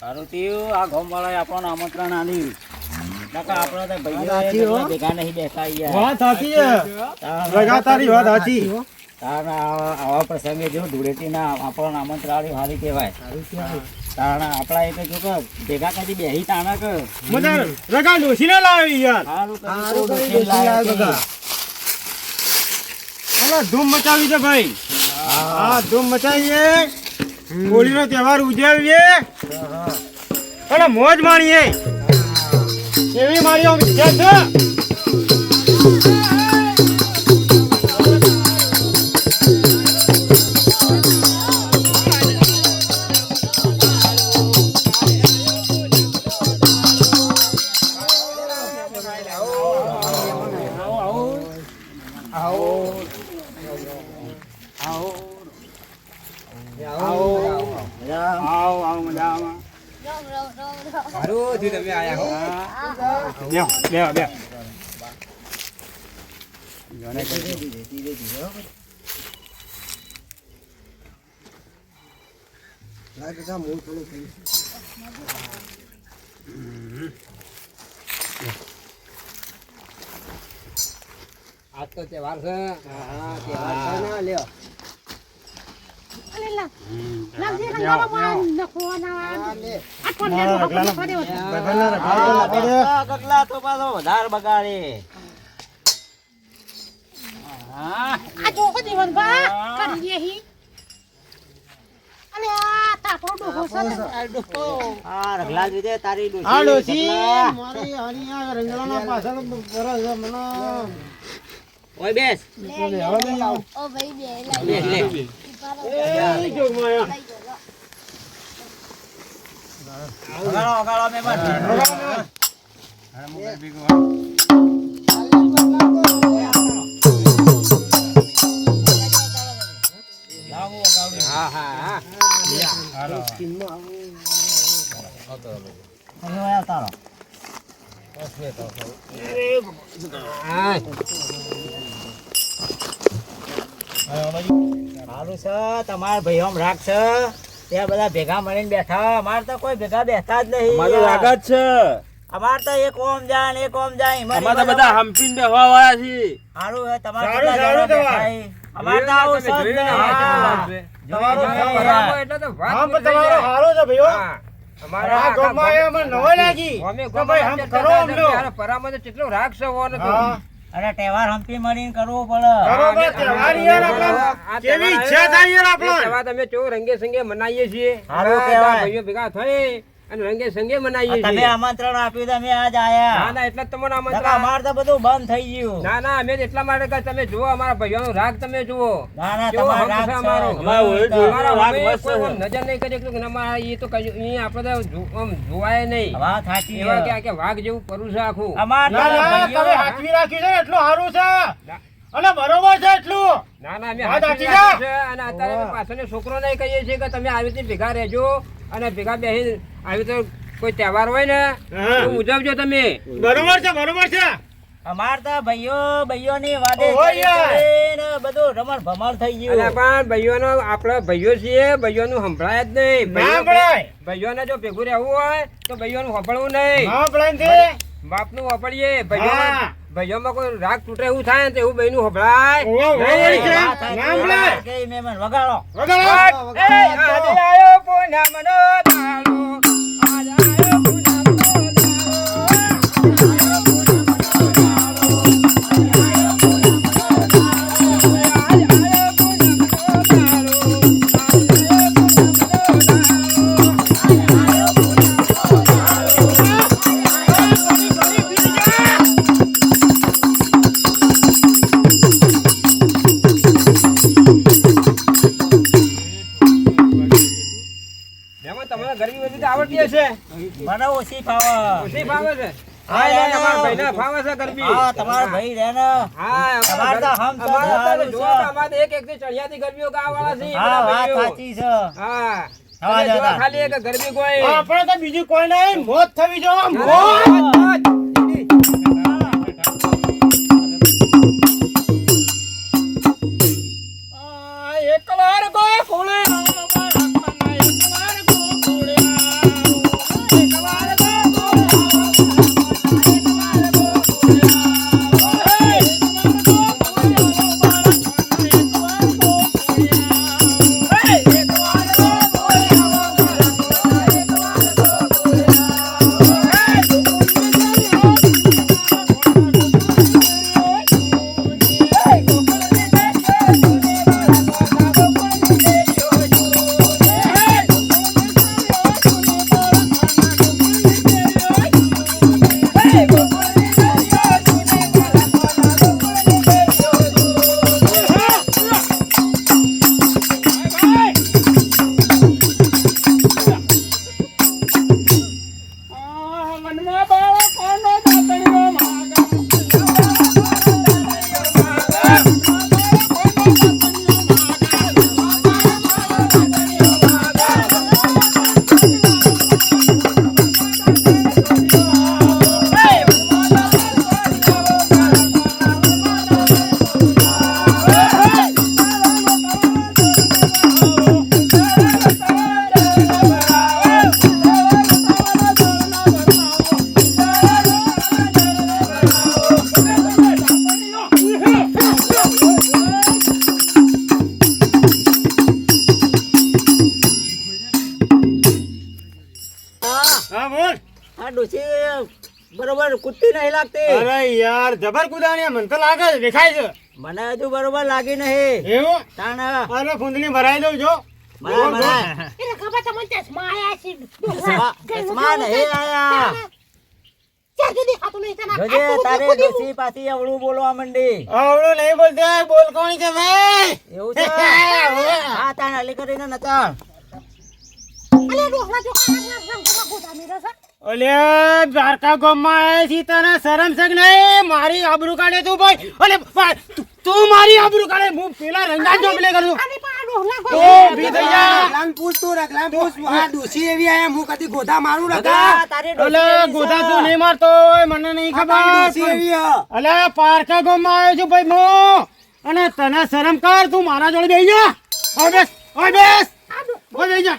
સારું થયું આ ગામવાળાએ આપણને આમંત્રણ આલ્યું આપણે તો ભાઈઓ. બધા ભેગા નહીં બેઠા યાર વાત સાચી છે. તાણ- વાત સાચી. તાણ આવા આવા પ્રસંગે જો ધૂળેટીના આપણને આમંત્રણ આલ્યું સારી કહેવાય તાણ આપણા જો કે ભેગા કરી બેહી તાણા કે રગા ડોસી ના લાવી યાર. સારું તો તે. બધા. હવે ધૂમ મચાવી છે ભાઈ. હા ધૂમ મચાવીએ. હોળીનો તહેવાર ઉજવીએ. અને મોજ માણીએ. એવી માણીઓ છે આજ તો તહેવાર છે. હા તહેવાર છે ને લ્યો. મારા રંગલાના પાછળ બરો છે મને. ઓય બેસ. હા હા હા. તારો. સારું છે તમારા ભાઈ આમ રાખ છે. ત્યાં બધા ભેગા મળીને બેઠા અમારે તો કોઈ ભેગા બેઠા જ નહીં. મારું. લાગત છે. અમારે તો એક ઓમ જાય ને એક ઓમ જાય. એમાં અમારે તો બધા હંપીને બેહવા વાળા છે તમારે સારું, તમારે. બેઠા તો આવું છે તમારો. એટલે તો વાત તમારો હારો છે ભાઈઓ. અમારે ગામમાં લાગી. ભાઈ કરો અમનો. પરામાં કેટલો રાગ છે ઓનો અરે તહેવાર હંપી મળીને કરવો પડે. બરોબર તહેવાર યાર આપણો. કેવી ઈચ્છા થાય યાર આપણો તહેવાર તમે ચો રંગે સંગે મનાવીએ છીએ ભાઈઓ ભેગા થઈ અને રંગે સંગે મનાવીએ તમે આમંત્રણ આપ્યું તમે આજ આયા ના એટલે તમને આમંત્રણ અમારે તો બધું બંધ થઈ ગયું ના ના અમે એટલા માટે કે તમે જુઓ અમારા ભાઈઓનો રાગ તમે જુઓ ના ના કેવો રાગ છે છે. અમારો. અમારે ઓય જોયું તો. જોયું. અમારા રાગ મસ્ત કોઈ છે. આમ નજર નહીં કરી કે ના, એ તો કઈ અહીં આપણે તો આમ જોવાય નહીં વાત સાચી એવા કે કે વાઘ જેવું કરું છે આખું અમારે તમે હાથવી રાખ્યું છે એટલું સારું છે અને બરોબર છે એટલું ના ના અમે. છે અને અત્યારે પાછળ છોકરો નહીં કહીએ છીએ કે તમે આવી રીતે ભેગા રહેજો અને ભેગા બેસી આવી તો કોઈ તહેવાર હોય ને તો ઉજવજો તમે. બરોબર છે બરોબર છે. અમાર તો ભાઈઓ વાદે કરી યાર. કરીને બધું રમણ ભમણ થઈ અને ગયું પણ ભાઈઓનો આપડે ભાઈઓ છીએ ભાઈઓ નું સંભળાય જ નહીં. ભાઈઓ- ને જો ભેગું રહેવું હોય તો ભાઈઓનું સાંભળવું નહીં. બાપનું સાંભળીએ વાપરીએ ભાઈઓ. ભાઈઓમાં કોઈ રાગ તૂટે એવું થાય ને તો એવું બહેનું સંભળાય. વગાડો. ઓહો, ખાલી એક ગરમી કોઈ આપણે તો બીજું કોઈ નહીં મોત થવી જો મોત. હા બોલ. આ ડોસી બરોબર કુત્તી નહીં લાગતી. અરે યાર જબર કુદાની મને તો લાગે છે દેખાય છે. મને હજુ બરોબર લાગી નહીં. એવું? તાણ. અરે ફૂંદની ભરાઈ દઉં જો. બરાબર બરાબર. એને ખબર તમને ચશ્મા આયા છે. ચશ્મા- ચશ્મા નહીં આયા. બોલ કોણ છે ભાઈ? એવું છે? આ તાણ અલી કરીને અલે જો દ્વારકા ગામમાં આયા છી તને શરમ છે નહીં? મારી આબરૂ કાઢે તું ભાઈ. અલે તું- મારી આબરૂ કાઢે. હું પેલા રંગા કરું પણ આ ડોહલા ઓ ભી જા રગલાન પૂછ તું રગલાન પૂછ આ ડોસી એવી આયા હું કદી ગોધા મારું ગગા, તારી ઓલે ગોધા. તું નહીં મારતો મને નહીં ખબર. એવી હ. અલે પારકા ગામમાં આવ્યો છું ભાઈ મો અને તને શરમ કર તું મારા જોડે બેસી જા. ઓય બેસ ઓય બેસ. ઓય બેસી જા.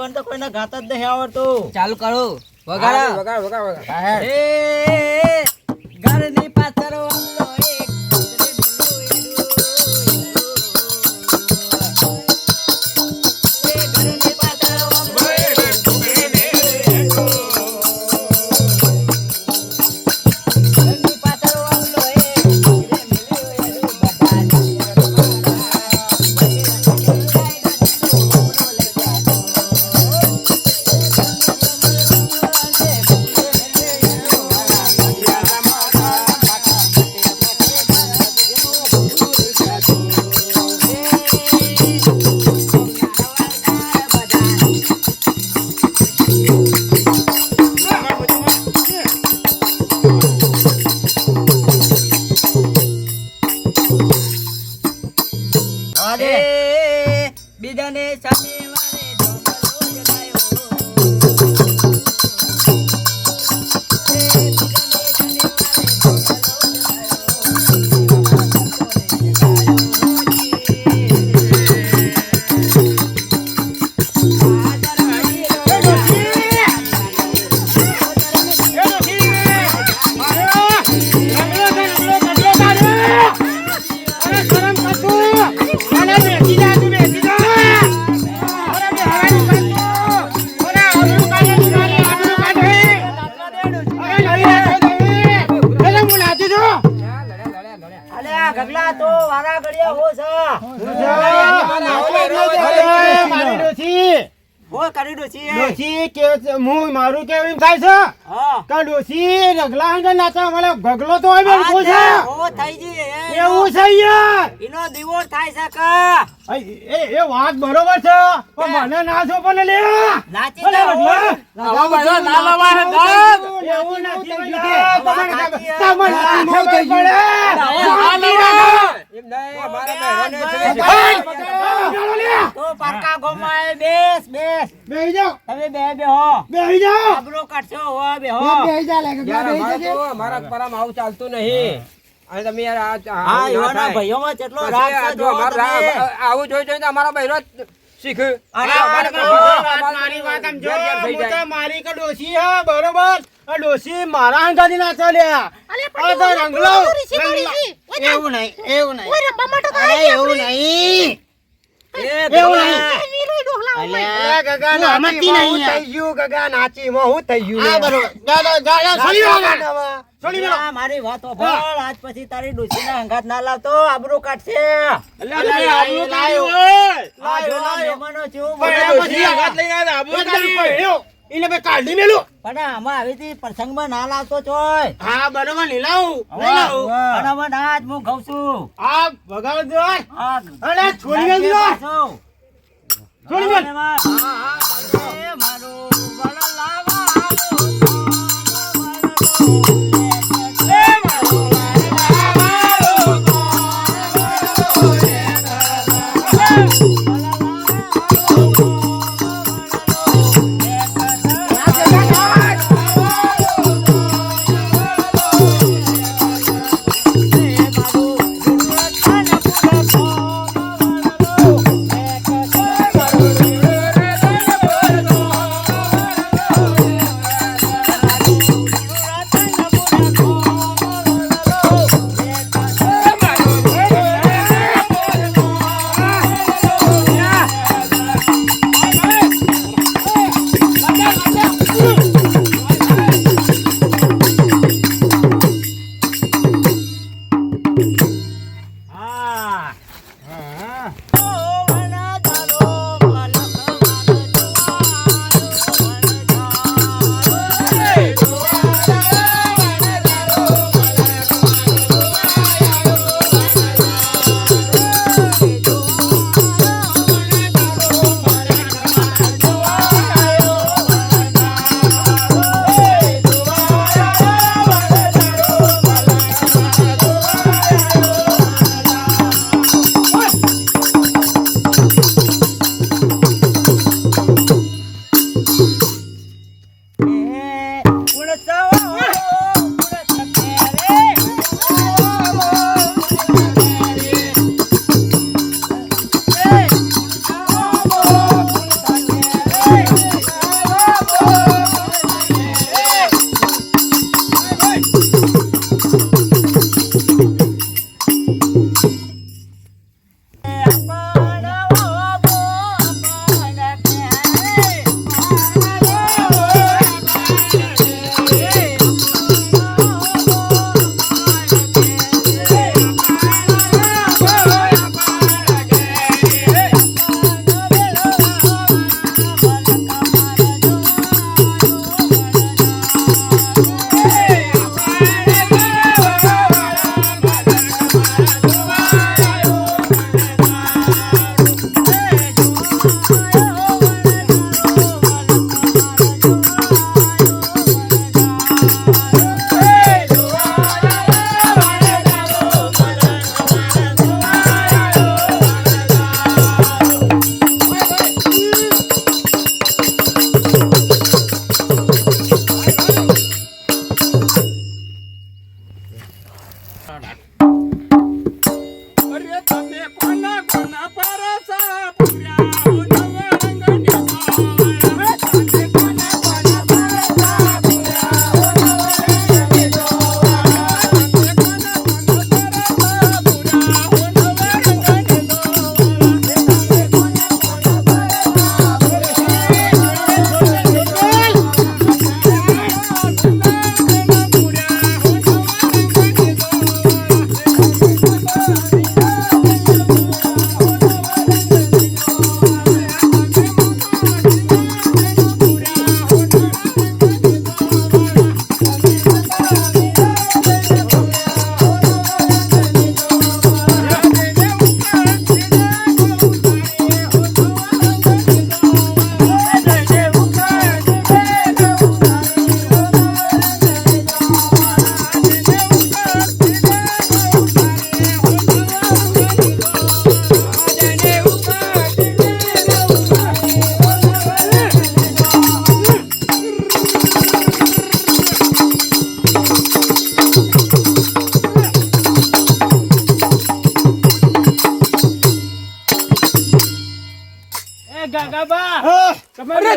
ઈવન તો કોઈને ઘાત જ નહીં આવડતું. ચાલુ કરો. વગાડો. વગાડ વગાડ વગાડો. ઘરની પાછળ કરી કે હું મારું કેવું થાય છે? કે રગલા હંગે મને ગગલો તો હોય બેન આ છે. હો થઈ ગઈ, એવું છે યાર. એનો divorce થાય છે કે? એ એ વાત બરોબર છે. પણ મને નાચો પણ લે. નાચી ના. એવું નથી. તમને તમને. પડે. ના. એમ નહીં, અમારા બસ, બહેનોને બસ. છે. ચાલો લે. તો પારકા ગોમાં બેસ બેસ. બેહી જાઓ. તમે બે બેહો બેહી જાઓ. આબરૂ કાઢશો હો બેહો યાર, અમારે તો અમારા પરામાં આવું ચાલતું નહીં. અને તમે યાર આ- આ હા આવું યુવાના ભાઈઓમાં કેટલો રાગ છે. રા- આવું જોઈ જોઈને અમારા ભાઈનો જ વાત મારી વાત જો હું તો મારી કે ડોસી હા બરોબર. આ ડોશી મારા હંગાથી ના ચાલ્યા આ તો રંગલો. એવું નહીં એવું નહીં. ઓય રંબા માટે તો અરે એવું નહીં. એવું નહીં. મારી વાત સાંભળ. આજ પછી તારી ડોશીના અંગાત ના લાવતો આબરૂ કાઢશે. મહેમાનો જેવું એને બે કાઢી મેલું. પણ આમાં આવી હતી પ્રસંગમાં ના લાવતો ચોય. હા બરોબર લઈ લાવું. લઈ લાવું. અને ના જ હું ઘઉં છું. આ ભગાવ દો અરે છોડી દો. છોડી એ મારું વળ લાવા મજા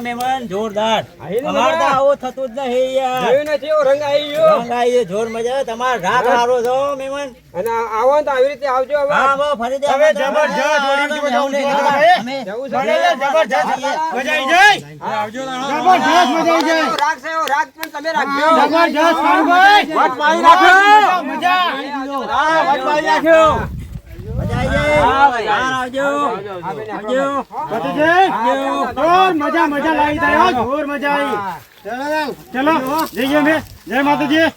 મહેમાન જોરદાર. અમાર તો મજા? આવું થતું જ નહીં યાર. જોયું નથી એવો રંગ આવી ગયો. રંગ આવી ગયો, જોર મજા આવે. તમારો રાત હારો છો મહેમાન અને આવો તો આવી રીતે આવજો હવે. હા બહુ ફરીથી હવે જબરજસ્ત અમે જવું છે. જબરજસ્ત મજા આવી જાય? આવજો જબરજસ્ત મજા આવી જાય. રાગ છે એવો રાગ પણ તમે રાખજો જબરજસ્ત ભાઈ. વટ મારી રાખો. મજા. હા, વટ મારી નાખ્યો. મજા મજા લાવી તારે જોર મજા આવી ચલો જઈએ અમે જય માતાજી